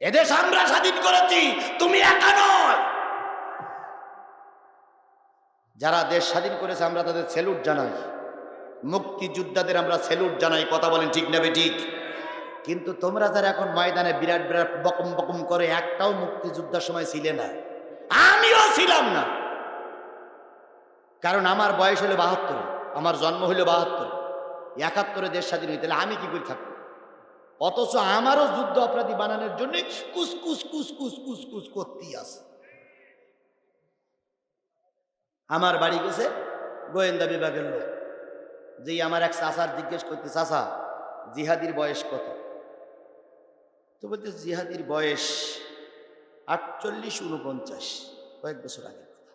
এদেশ আমরা স্বাধীন করেছি, তুমি একা নয়। যারা দেশ স্বাধীন করেছে, আমরা তাদের সেলুট জানাই। মুক্তিযোদ্ধাদের আমরা সেলুট জানাই, কথা বলেন ঠিক নেবে ঠিক কিন্তু তোমরা যারা এখন ময়দানে বিরাট বিরাট বকম বকম করে, একটাও মুক্তিযোদ্ধার সময় ছিলে না। আমিও ছিলাম না। কারণ আমার বয়স হলো বাহাত্তর, আমার জন্ম হলো বাহাত্তর। একাত্তরে দেশ স্বাধীন হইতে আমি কি করে থাকব? অথচ আমারও যুদ্ধ অপরাধী বানানোর জন্য কুস কুস কুস কুস কুস কুস করতেই আছে। আমার বাড়ি গেছে গোয়েন্দা বিভাগের লোক। যেই আমার এক চাষার জিজ্ঞেস করতে চাষা জিহাদির বয়স কত? তো বলতে, জিহাদির বয়স আটচল্লিশ উনপঞ্চাশ, কয়েক বছর আগের কথা।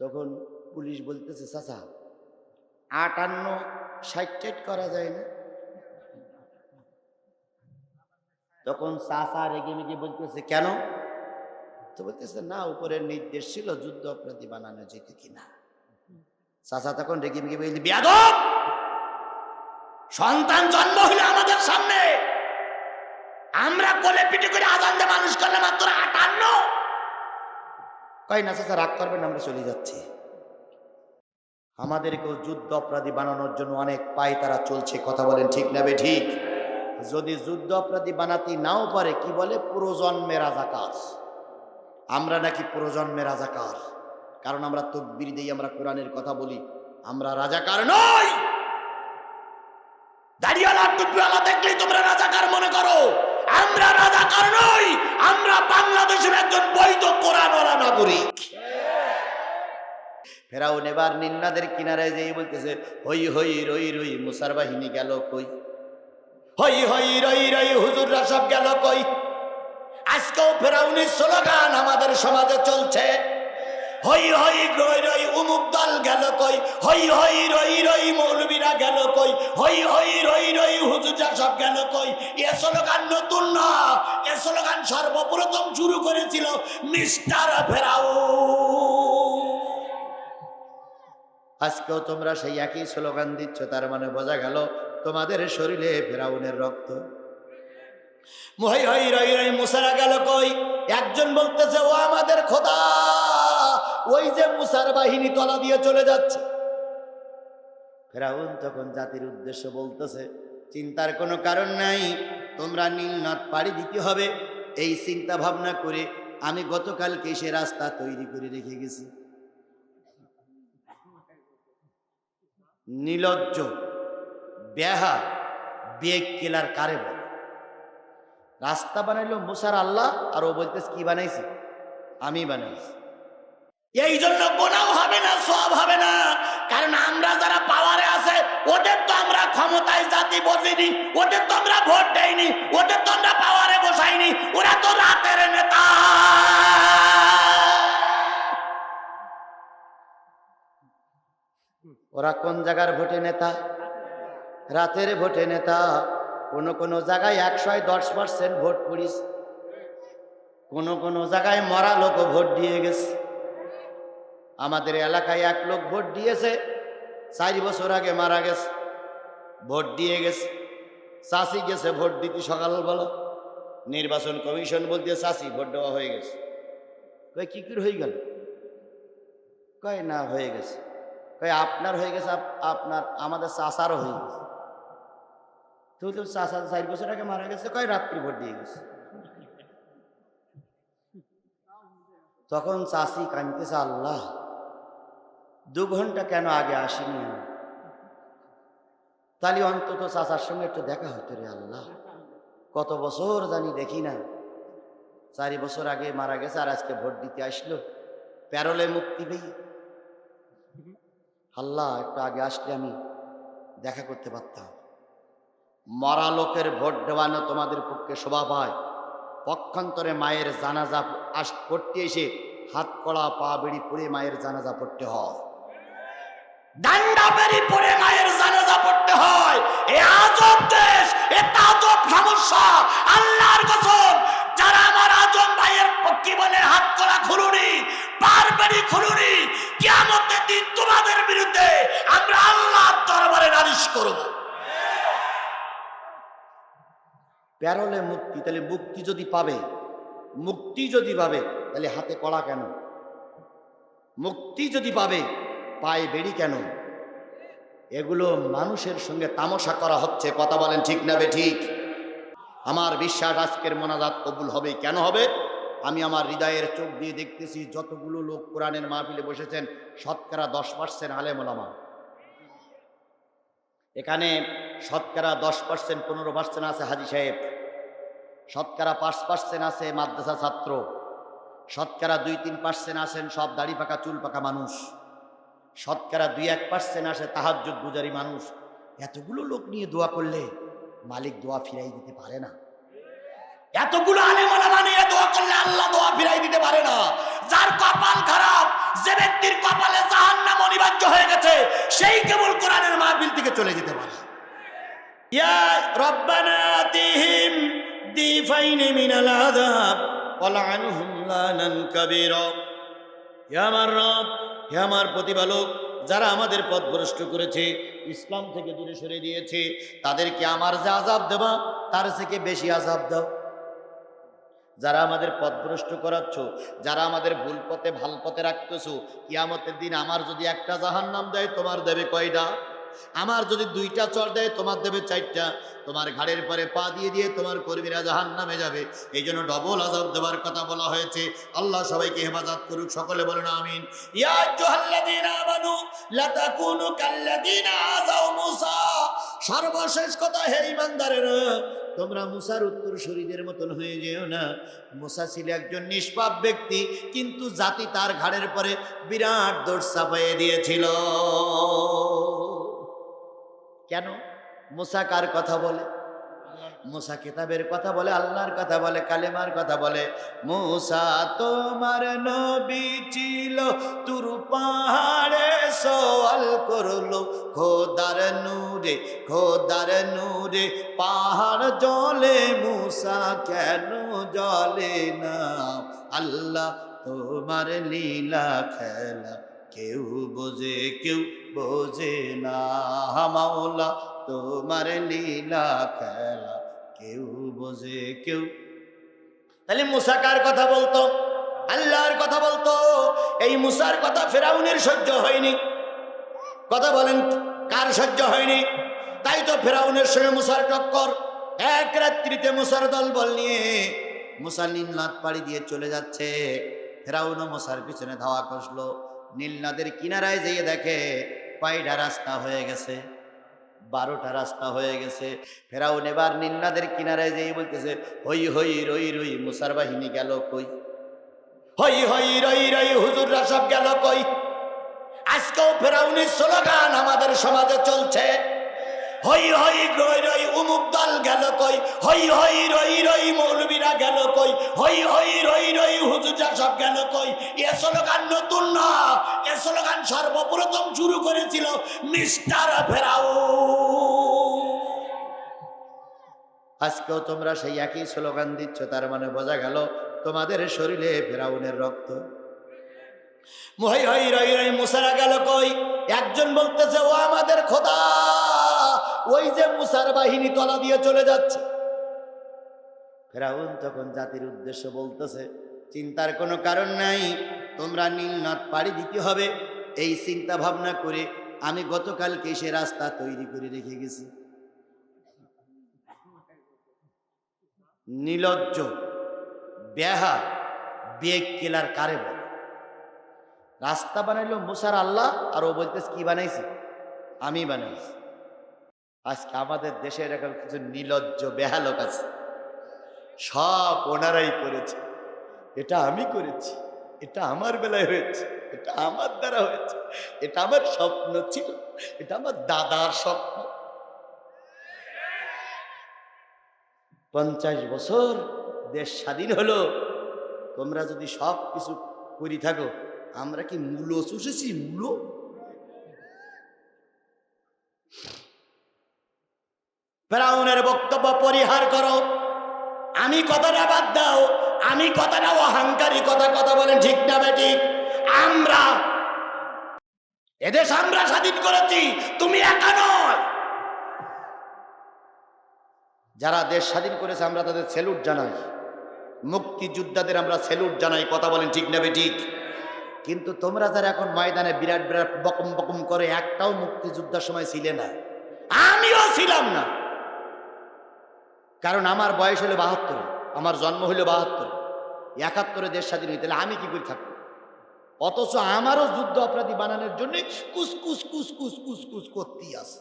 তখন পুলিশ বলতেছে, চাচা, আটান্ন ষাট টাইট করা যায় না? তখন চাচা রেগে মেগে বলতেছে কেন? তো বলতেছে না উপরের নির্দেশ ছিল যুদ্ধ অপরাধী বানানো যেত কিনা। চাচা তখন রেগে মেগে বলতে বিয়াদব! সন্তান জন্ম হইল আমাদের সামনে। আমরা কোলে পিঠে করে আজান দিয়ে মানুষ করলে মাত্র আটান্ন। কয় না চাচা রাগ করবেন না, আমরা চলে যাচ্ছি। আমাদেরকেও যুদ্ধ অপরাধী বানানোর জন্য অনেক পায় তারা চলছে কথা বলেন ঠিক নেবে ঠিক? যদি যুদ্ধ অপরাধী বানাতে নাও পারে, কি বলে? প্রজন্মে রাজাকার। আমরা নাকি প্রজন্মে রাজাকার। কারণ আমরা তকবির দিই আমরা কোরআনের কথা বলি। আমরা রাজাকার নই! দাঁড়িয়ালা দেখলেই তোমরা রাজাকার মনে করো। আমরা নই! আমরা বাংলাদেশের ফেরাউন এবার নিন্নাদের কিনারায় যেই বলতেছে, হই হই রই রই, মুসার বাহিনী গেল কই? হই হই, রই রই, হুজুররা সব গেল কই? আজকেও ফেরাউনি স্লোগান আমাদের সমাজে চলছে। হই হই, রই রই, উমুক দল গেল কই? হই হই, রই রই, মৌলবীরা গেল কই? হই হই, রই রই, হুজুররা সব গেল কই? এ স্লোগান নতুন না, এ স্লোগান সর্বপ্রথম শুরু করেছিল মিস্টার ফেরাউ আজকেও তোমরা সেই একই স্লোগান দিচ্ছ, তার মানে বোঝা গেল তোমাদের শরীরে ফেরাউনের রক্ত। মহি হই, রই রই, মুসারা গেল কই? একজন বলতেছে, ও আমাদের খোদা, ওই যে মুসার বাহিনী তলা দিয়ে চলে যাচ্ছে। ফেরাউন তখন জাতির উদ্দেশ্য বলতেছে, চিন্তার কোনো কারণ নাই, তোমরা নীলনদ পাড়ি দিতে হবে। এই চিন্তা ভাবনা করে আমি গতকালকে সে রাস্তা তৈরি করে রেখে গেছি। নিলজ্জ বেহা বেগ কেলার কারে বলে। রাস্তা বানাইলো মুসার আল্লাহ, আর ও বলতেছে, কি বানাইছি? আমি বানাইছি। এই জন্য গোনাও হবে না সব হবে না। কারণ আমরা যারা পাওয়ারে আছে, ওদের তো আমরা ক্ষমতায় জাতি বলিনি ওদের তো আমরা ভোট দেয়নি ওদের তো আমরা পাওয়ারে বসাইনি, ওরা তো রাতের নেতা। ওরা কোন জায়গার ভোটে নেতা? রাতের ভোটে নেতা, কোন কোন জায়গায় একশো দশ পার্সেন্ট ভোট পড়িস। কোন কোন জায়গায় মরা লোক ভোট দিয়ে গেছে। আমাদের এলাকায় এক লোক ভোট দিয়েছে, চারি বছর আগে মারা গেছে, ভোট দিয়ে গেছে। চাষি গেছে ভোট দিতে সকালবেলা। নির্বাচন কমিশন বলতে চাষি ভোট দেওয়া হয়ে গেছে। কয়, কি করে হয়ে গেল? কয়, না, হয়ে গেছে। কয়, আপনার হয়ে গেছে আপনার, আমাদের চাষারও হয়ে গেছে। তো চাষা চার বছর আগে মারা গেছে, কয় রাত্রি ভোট দিয়ে গেছে। তখন চাষি কানতেছে আল্লাহ, দু ঘণ্টা কেন আগে আসিনি তাহলে অন্তত চাচার সঙ্গে একটু দেখা হতো রে আল্লাহ। কত বছর জানি দেখি না। চারি বছর আগে মারা গেছে আর আজকে ভোট দিতে আসলো। প্যারলে মুক্তি পেয়ে। আল্লাহ, একটু আগে আসলে আমি দেখা করতে পারতাম। মরা লোকের ভোট দেওয়ানো তোমাদের পক্ষে শোভা পায়। পক্ষান্তরে মায়ের জানাজা আস, পড়তে এসে হাত কড়া পা বেড়ি পরে মায়ের জানাজা পড়তে হয়। পরে মায়ের জানাজা পড়তে হয়। আজব দেশ তাজব আল্লাহর যারা আমার বলে হাত পার বেড়ি দিন তোমাদের বিরুদ্ধে আমরা আল্লাহর দরবারে নালিশ করব। প্যারলে মুক্তি, তাহলে মুক্তি যদি পাবে, মুক্তি যদি পাবে, তাহলে হাতে কড়া কেন? মুক্তি যদি পাবে, পায়ে বেড়ি কেন? এগুলো মানুষের সঙ্গে তামাশা করা হচ্ছে, কথা বলেন ঠিক না ঠিক? আমার বিশ্বাস আজকের মোনাজাত কবুল হবে, কেন হবে? আমি আমার হৃদয়ের চোখ দিয়ে দেখতেছি, যতগুলো লোক কোরআনের মাহফিলে বসেছেন, শতকরা দশ পার্সেন্ট আলেমোলামা এখানে শতকরা দশ পার্সেন্ট, পনেরো পার্সেন্ট আছে হাজি সাহেব। শতকরা পাঁচ পার্সেন্ট আছে মাদ্রাসা ছাত্র। শতকরা দুই তিন পার্সেন্ট আছেন সব দাড়ি পাকা, চুল পাকা মানুষ। শতকরা দুই এক পার্সেন্ট আসে তাহাজ্জুদ গুজারি মানুষ। এতগুলো লোক নিয়ে দোয়া করলে মালিক দোয়া ফিরাই দিতে পারে না। এতগুলো আলেমালা নিয়ে দোয়া করলে আল্লাহ দোয়া ফিরাই দিতে পারে না। যার কপাল খারাপ, যে ব্যক্তির কপালে জাহান্নাম অনিবার্য হয়ে গেছে, সেই কেবল কোরআনের মাহফিল থেকে চলে যেতে পারে। ইয়া রব্বানা আতিহিম দিফাইনি মিনাল আযাব ওয়ালআনহুম লানান কাবীরা। হে আমার রব, হে আমার প্রতিপালক, যারা আমাদের পথ ভ্রষ্ট করেছে, ইসলাম থেকে দূরে সরে দিয়েছে, তাদেরকে আমার যে আজাব দেবা, তার থেকে বেশি আজাব দাও। যারা আমাদের পথভ্রষ্ট করাচ্ছ, যারা আমাদের ভুল পথে ভালো পথে রাখতেছো, কিয়ামতের দিন আমার যদি একটা জাহান নাম দেয়, তোমার দেবে কয়টা? আমার যদি দুইটা চর দেয়, তোমার দেবে চারটা। তোমার ঘাড়ের পরে পা দিয়ে দিয়ে তোমার কর্মীরা জাহান নামে যাবে। এই জন্য ডবল আজাব দেওয়ার কথা বলা হয়েছে। আল্লাহ সবাইকে হেফাজত করুক, সকলে বলুন আমিন। সর্বশেষ কথা হে ইমানদারেরা তোমরা মুসার উত্তর শরীরের মতন হয়ে যেও না। মুসা ছিল একজন নিষ্পাপ ব্যক্তি, কিন্তু জাতি তার ঘাড়ের পরে বিরাট দোষ চাপাইয়ে দিয়েছিল। কেন? মুসা কার কথা বলে? মুসা কিতাবের কথা বলে, আল্লাহর কথা বলে, কালেমার কথা বলে। মুসা তোমার নবী ছিল, তুর পাহাড়ে সওয়াল করল, খোদার নূরে খোদার নূরে। পাহাড় জলে মুসা কেন জলে না? আল্লাহ তোমার লীলা খেলা কেউ বোঝে, কেউ বোঝে না মাওলা, তোমার লীলা খেলা কেউ বোঝে কেউ। তাহলে মুসা কার কথা বলতো? আল্লাহর কথা বলতো। এই মুসার কথা ফেরাউনের সহ্য হয়নি। কথা বলেন, কার সহ্য হয়নি? তাই তো ফেরাউনের সঙ্গে মুসার টক্কর। এক রাত্রিতে মুসার দল বল নিয়ে মুসা নীলনাথ পাড়ি দিয়ে চলে যাচ্ছে। ফেরাউনও মুসার পিছনে ধাওয়া কষলো। নীলনাদের কিনারায় যেয়ে দেখে কয়টা রাস্তা হয়ে গেছে? বারোটা রাস্তা হয়ে গেছে। ফেরাউন এবার নিন্নাদের কিনারায় যেই বলতেছে, হই হই, রই রই, মুসার বাহিনী গেল কই? হই হই, রই রই, হুজুররা সব গেল কই? আজকেও ফেরাউনি স্লোগান আমাদের সমাজে চলছে। হই হই রই রই উমুক দল গেল কই? হই হই রই রই মৌলবীরা গেল কই? হই হই রই রই হুজুররা সব গেল কই? এ স্লোগান নতুন না এ স্লোগান সর্বপ্রথম শুরু করেছিল মিস্টার ফেরাউ আজকেও তোমরা সেই একই স্লোগান দিচ্ছ তার মানে বোঝা গেল তোমাদের শরীরে ফেরাউনের রক্ত। মহি হই রই রই মুসারা গেল কই? একজন বলতেছে ও আমাদের খোদা। ওই যে মুসার বাহিনী তলা দিয়ে চলে যাচ্ছে। ফেরাউন তখন জাতির উদ্দেশ্য বলতেছে, চিন্তার কোনো কারণ নাই, তোমরা নীলনদ পাড়ি দিতে হবে। এই চিন্তা ভাবনা করে আমি গতকালকে সে রাস্তা তৈরি করে রেখে গেছি। নিলজ্জ ব্যাহা বেগ কেলার কারে বলে। রাস্তা বানাইলো মুসার আল্লাহ, আর ও বলতেছে, কি বানাইছি? আমি বানাইছি। আজকে আমাদের দেশে এরকম কিছু নিলজ্জ বেহালোক আছে। সব ওনারাই করেছে। এটা আমি করেছি। এটা আমার বেলায় হয়েছে। এটা আমার দ্বারা হয়েছে। এটা আমার স্বপ্ন ছিল। এটা আমার দাদার স্বপ্ন। পঞ্চাশ বছর দেশ স্বাধীন হলো। তোমরা যদি সব কিছু করি থাকো, আমরা কি মূলো চুষেছি? মূলো? ফেরাউনের বক্তব্য পরিহার করো। আমি কথাটা বাদ দাও, আমি কথাটা অহংকারী কথা কথা বলেন ঠিক না বেঠিক আমরা, এদেশ আমরা স্বাধীন করেছি, তুমি একা নয়। যারা দেশ স্বাধীন করেছে, আমরা তাদের সেলুট জানাই। মুক্তিযোদ্ধাদের আমরা সেলুট জানাই, কথা বলেন ঠিক না ঠিক কিন্তু তোমরা যারা এখন ময়দানে বিরাট বিরাট বকম বকম করে, একটাও মুক্তিযোদ্ধার সময় ছিলে না। আমিও ছিলাম না। কারণ আমার বয়স হলো বাহাত্তর, আমার জন্ম হলো বাহাত্তর। একাত্তরে দেশ স্বাধীন হইতে তাহলে আমি কি করে থাকব? অথচ আমারও যুদ্ধ অপরাধী বানানোর জন্য কুস কুস কুস করতেই আছে।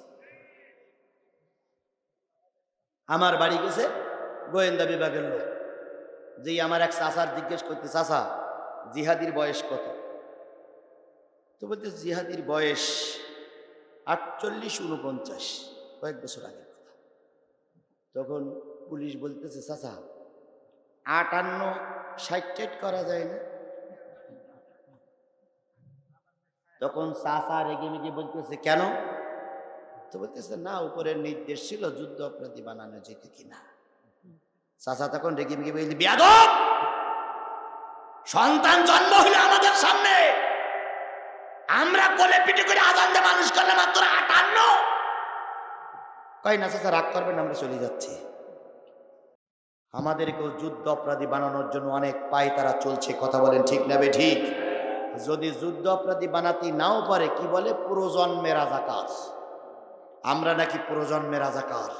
আমার বাড়ি গেছে গোয়েন্দা বিভাগের লোক। যেই আমার এক চাষার জিজ্ঞেস করতে চাষা জিহাদির বয়স কত? তো বলতে, জিহাদির বয়স আটচল্লিশ উনপঞ্চাশ, কয়েক বছর কথা। তখন পুলিশ বলতেছে, চাচা, আটান্ন টাইট করা যায় না? তখন চাচা রেগে মেগে বলতেছে, কেন? তো বলতেছে, না, উপরের নির্দেশ ছিল যুদ্ধ অপরাধী বানানো যেত কিনা। চাচা তখন রেগে মেগে বলছে বিয়াদব! সন্তান জন্ম হলো আমাদের সামনে। আমরা কোলে পিঠে করে আজান দিয়ে মানুষ করলে মাত্র আটান্ন। কয় না, চাচা, রাগ করবেন আমরা চলে যাচ্ছি। আমাদেরকেও যুদ্ধ অপরাধী বানানোর জন্য অনেক পায় তারা চলছে, কথা বলেন ঠিক নেবে ঠিক? যদি যুদ্ধ অপরাধী বানাতে নাও পারে, কি বলে? পুরোজন্মে রাজাকার আমরা নাকি পুরোজন্মে রাজাকার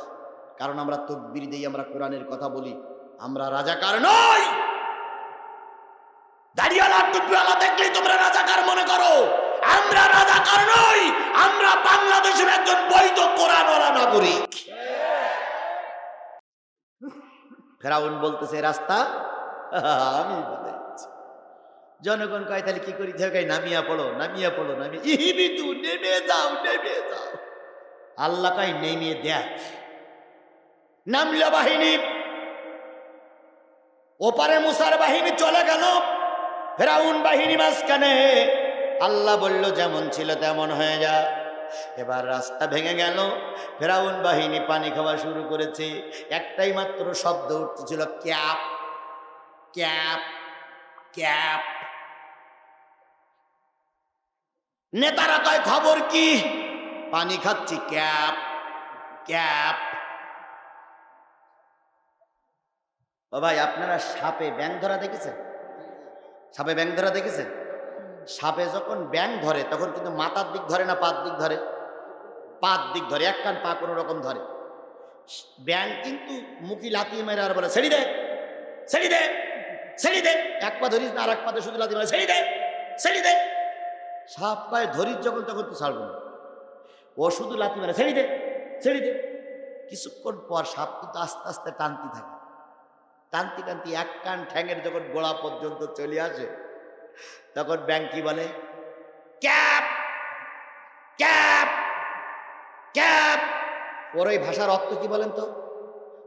কারণ আমরা তকবির দিই আমরা কোরআনের কথা বলি, আমরা রাজাকার নই! দাঁড়িয়ে দেখলেই তোমরা রাজাকার মনে করো। আমরা রাজাকার নই, আমরা বাংলাদেশের একজন বৈধ কোরআনওয়ালা নাগরিক। ফেরাউন বলতেছে রাস্তা? আমি জনগণ কয়, তাহলে কি করি? থাকে নামিয়া পড়ো নামিয়া পড়ো নামি ইহিবি তু নেমে যাও নেমে যাও। আল্লাহ কয় নেমে দেখ। নামল বাহিনী। ওপারে মুসার বাহিনী চলে গেল। ফেরাউন বাহিনী মাঝখানে আল্লাহ বলল, যেমন ছিল তেমন হয়ে যা। এবার রাস্তা ভেঙে গেল। ফেরাউন বাহিনী পানি খাওয়া শুরু করেছে। একটাই মাত্র শব্দ উঠতেছিল ক্যাপ ক্যাপ ক্যাপ। নেতারা কয়, খবর কি? পানি খাচ্ছি, ক্যাপ ক্যাপ। ও ভাই, আপনারা সাপে ব্যাং ধরা দেখেছেন? সাপে ব্যাং ধরা দেখেছেন? সাপে যখন ব্যাং ধরে, তখন কিন্তু মাথার দিক ধরে না পাত দিক ধরে? পাত দিক ধরে, এক কান পা কোনো রকম ধরে। ব্যাং কিন্তু মুখি লাতি মেরে আর বলে, ছেড়ি দে ছেড়ি দে ছেড়ি দে। এক পা ধরিস না, আর এক পাতে শুধু লাতি মারে, ছেড়ি দে ছেড়ি দে। সাপ পায়ে ধরিস যখন, তখন তো ছাড়বো না। ও শুধু লাতি মারে, ছেড়ি দে ছেড়ি দে। কিছুক্ষণ পর সাপ কিন্তু আস্তে আস্তে টানতে থাকে। টানতে টানতে এক কান ঠ্যাঙের যখন গোড়া পর্যন্ত চলে আসে তখন ব্যাংক কি বলে? Cap cap cap. ওর ওই ভাষার অর্থ কি বলেন তো?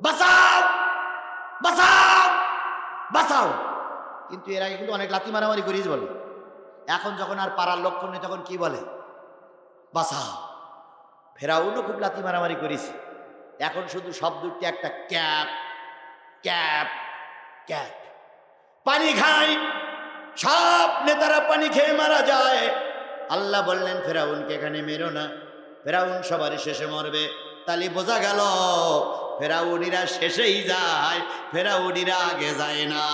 বাঁচাও বাঁচাও বাঁচাও। কিন্তু এর আগে কিন্তু অনেক লাথি মারামারি করিস বলে। এখন যখন আর পাড়ার লক্ষণ নেই তখন কি বলে? বাঁচাও। ফেরাউনও খুব লাথি মারামারি করিস এখন শুধু শব্দটি একটা ক্যাপ ক্যাপ ক্যাপ। পানি খাই। সব নেতারা পানি খেয়ে মারা যায়। আল্লাহ বললেন, ফেরাউনকে এখানে মেরো না। ফেরাউন সবারই শেষে মরবে। তালি বোঝা গেল, ফেরাউনিরা শেষেই যায়, ফেরাউনিরা আগে যায় না।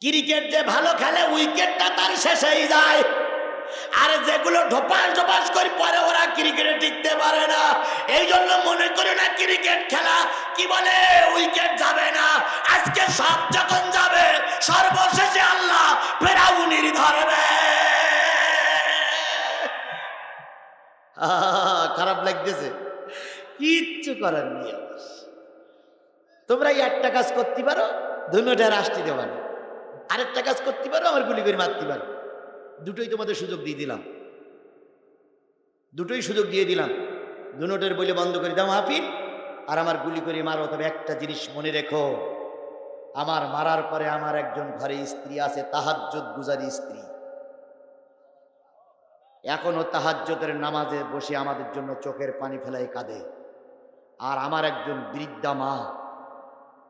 ক্রিকেট যে ভালো খেলে, উইকেটটা তার শেষেই যায়। আর যেগুলো ঢোপাস ঢোপাস করে পরে ওরা ক্রিকেটে টিকতে পারে না। এই জন্য মনে করে না ক্রিকেট খেলা, কি বলে, উইকেট যাবে না। আজকে সব যখন যাবে, সর্বশেষে আল্লাহ ফেরাউনির ধরবে। খারাপ লাগতেছে। কিচ্ছু করার আমার তোমরা একটা কাজ করতে পারো দুটা রাষ্ট্র দিতে পারো আরেকটা কাজ করতে পারো, আমার গুলি করে মারতে পারো। দুটোই তোমাদের সুযোগ দিয়ে দিলাম। দুটোই সুযোগ দিয়ে দিলাম। দুনোটের বলে বন্ধ করে দাও মাহফিল, আর আমার গুলি করে মারো, তবে একটা জিনিস মনে রেখো। আমার মারার পরে আমার একজন ঘরে স্ত্রী আছে, তাহাজ্জুদ গুজারি স্ত্রী। এখনও তাহাজ্জতের নামাজে বসে আমাদের জন্য চোখের পানি ফেলাই কাঁদে। আর আমার একজন বৃদ্ধা মা,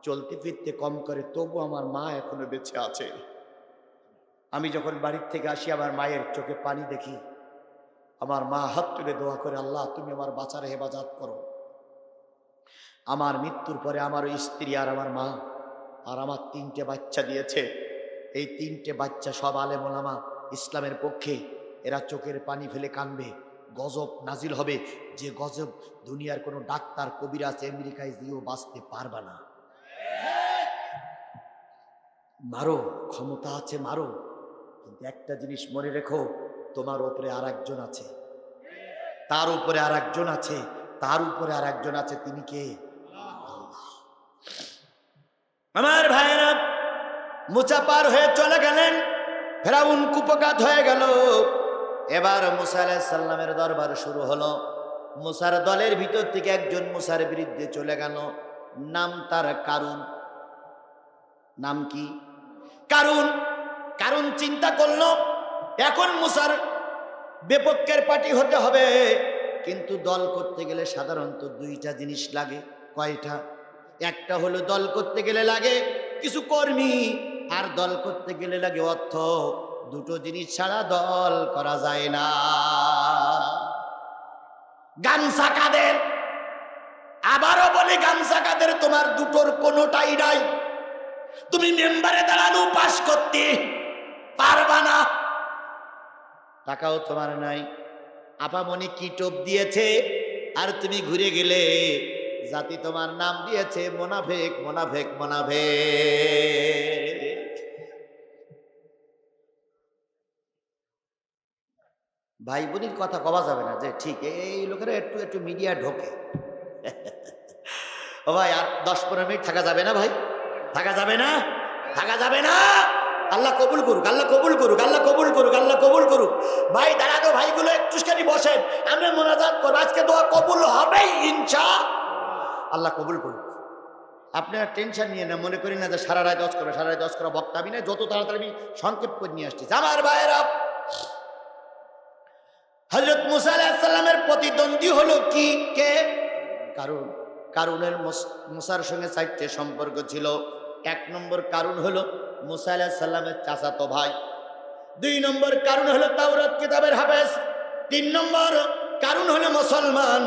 চলতে ফিরতে কম করে, তবু আমার মা এখনও বেঁচে আছে। আমি যখন বাড়ির থেকে আসি, আমার মায়ের চোখে পানি দেখি। আমার মা হাত তুলে দোয়া করে, আল্লাহ, তুমি আমার বাঁচার হেফাজত করো। আমার মৃত্যুর পরে আমার স্ত্রী আর আমার মা আর আমার তিনটে বাচ্চা দিয়েছে। এই তিনটে বাচ্চা সব আলে আলেমোলামা ইসলামের পক্ষে। এরা চোখের পানি ফেলে কানবে, গজব নাজিল হবে। যে গজব দুনিয়ার কোনো ডাক্তার, কবিরাজ, আমেরিকায় দিয়েও বাঁচতে পারবা না। মারো, ক্ষমতা আছে, মারো। কিন্তু একটা জিনিস মনে রেখো, তোমার উপরে আর একজন আছে। তার উপরে আর একজন আছে, তার উপরে আর একজন আছে, তিনি কে? আমার ভাইয়েরা, মুচা পার হয়ে চলে গেলেন, ফেরাউন কুপকাত হয়ে গেল। এবার মুসা আলাহিসাল্লামের দরবার শুরু হলো। মুসার দলের ভিতর থেকে একজন মুসার বিরুদ্ধে চলে গেল। নাম তার কারুন। নাম কি? কারুন। কারণ চিন্তা করল, এখন মুসার বিপক্ষের পার্টি হতে হবে। কিন্তু দল করতে গেলে সাধারণত দুইটা জিনিস লাগে, কয়টা? একটা হলো দল করতে গেলে লাগে কিছু কর্মী, আর দল করতে গেলে লাগে অর্থ। দুটো জিনিস ছাড়া দল করা যায় না। গামছা কাদের? আবারও বলি, গামছা কাদের? তোমার দুটোর কোনোটাই নাই। তুমি মেম্বারে দাঁড়ানো, পাশ করতে। পারবা না। টাকাও তোমার নাই। আপামনি কি টোপ দিয়েছে? আর তুমি ঘুরে গেলে জাতি তোমার নাম দিয়েছে, মোনাফেক মোনাফেক মোনাফেক। ভাই বোনির কথা কবা যাবে না যে ঠিক, এই লোকেরা একটু একটু মিডিয়া ঢোকে। ও ভাই, আর দশ পনেরো মিনিট থাকা যাবে না ভাই? থাকা যাবে না? থাকা যাবে না? আল্লাহ কবুল করুক, আল্লাহ কবুল করুক, আল্লাহ কবুল করুক, আল্লাহ কবুল করুক। ভাই দাঁড়ানো ভাইগুলো একটুখানি বসেন। আমরা মোনাজাত করব, আজকে দোয়া কবুল হবেই ইনশা আল্লাহ কবুল করুক। আপনারা টেনশন নিয়ে না, মনে করি না যে সারা রায় দশ করবে সারা রায় দশ করা বক্তাবি না যত তাড়াতাড়ি সংক্ষেপ করে নিয়ে আসছি। আমার ভাইয়েরা হজরত মুসা আলাহিসাল্লামের প্রতিদ্বন্দ্বী হলো কি? কে? কারণ কারুনের মুসার সঙ্গে চারটে সম্পর্ক ছিল। এক নম্বর কারণ হলো মুসা আলাহিসাল্লামের চাচাতো ভাই। দুই নম্বর কারণ হলো তাওরাত কিতাবের হাফেজ। তিন নম্বর কারণ হলো মুসলমান।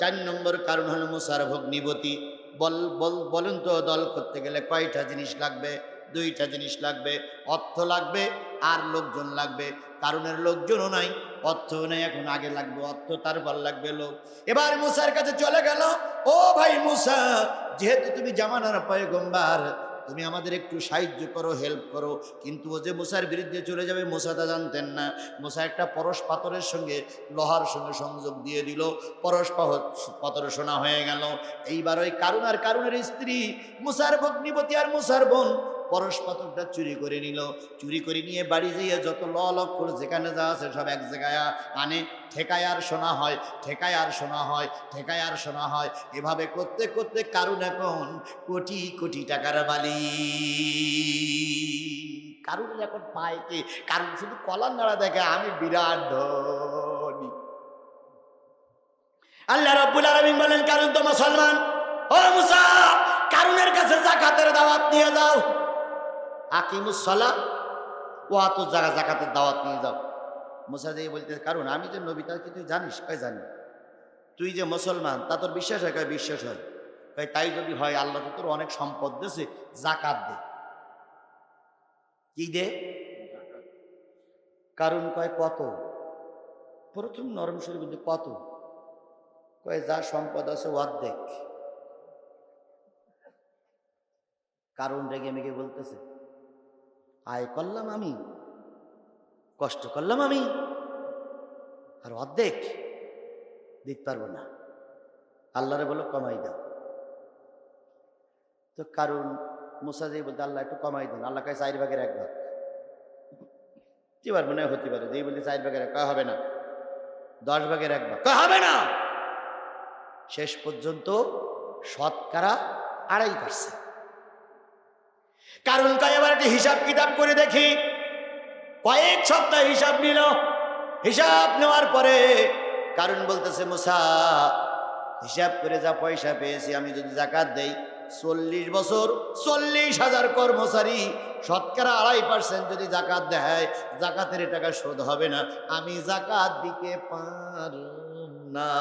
চার নম্বর কারণ হলো মুসার ভগ্নিবতী বল বল, বলুন তো, দল করতে গেলে কয়টা জিনিস লাগবে? দুইটা জিনিস লাগবে, অর্থ লাগবে, আর লোকজন লাগবে। কারণের লোকজনও নাই অর্থ নেই, এখন আগে লাগবে অর্থ, তারপর লাগবে লোক। এবার মুসার কাছে চলে গেল, ও ভাই মুসা, যেহেতু তুমি জামানার পয়গম্বার তুমি আমাদের একটু সাহায্য করো হেল্প করো। কিন্তু ও যে মোসার বিরুদ্ধে চলে যাবে মোসা তা জানতেন না। মোসা একটা পরশ পাথরের সঙ্গে, লোহার সঙ্গে সংযোগ দিয়ে দিল। পরশ পাথর শোনা হয়ে গেল। এইবার ওই কারুন আর কারুনের স্ত্রী মুসার ভগ্নিপতি আর মুসার বোন পরশ পাথরটা চুরি করে নিল। চুরি করে নিয়ে বাড়ি যেয়ে যত ল লক্ষর যেখানে যা আছে সব এক জায়গায় আনে। ঠেকায় আর শোনা হয়, ঠেকায় আর শোনা হয়, ঠেকায় আর শোনা হয়। এভাবে করতে করতে কারুন এখন কোটি কোটি টাকার বালি কারুন এখন পায় কে? কারণ শুধু কলার নাড়া দেখে আমি বিরাট ধনী। আল্লাহ রব্বুল আলমিন বলেন কারণ তো মুসলমান? ও মুসা, কারুনের কাছে জাকাতের দাওয়াত নিয়ে যাও। আকিমুসলা ও আত জায়গা জাকাতের দাওয়াত নিয়ে যাও। মুসা যে বলতে কারণ আমি যে নবী কি তুই জানিস? কয়, জানি। তুই যে মুসলমান, তা তোর বিশ্বাস হয়? কয়, বিশ্বাস হয়। কয়, তাই যদি হয়, আল্লাহ তো তোর অনেক সম্পদ দিয়েছে জাকাত দে। কি দে? কারণ কয়, কত? প্রথম নরম শরীর বলতে কত? কয়, যা সম্পদ আছে, অর্ধেক। কারণ রেগে মেগে বলতেছে আয় করলাম আমি, কষ্ট করলাম আমি, আর অর্ধেক দিতে পারব না। আল্লাহরে বলো কমাই দাও। তো কারণ মুসা যে বলতে, আল্লাহ একটু কমাই দেন। আল্লাহ কাছে চার ভাগের এক ভাগ। কি পারব না হতে পারে। যেই বলতে, চার ভাগের এক হবে না। দশ ভাগের এক ভাগ। হবে না? শেষ পর্যন্ত শতকরা আড়াই পার্সেন্ট। কারণ তাই আবার একটা হিসাব কিতাব করে দেখি। কয়েক সপ্তাহ হিসাব নিল। হিসাব নেওয়ার পরে কারণ বলতেছে, মুসা, হিসাব করে যা পয়সা পেয়েছি, আমি যদি জাকাত দেই, চল্লিশ বছর চল্লিশ হাজার কর্মচারী শতকরা আড়াই পার্সেন্ট যদি জাকাত দেয়, জাকাতের টাকা শোধ হবে না। আমি জাকাত দিতে পারব না।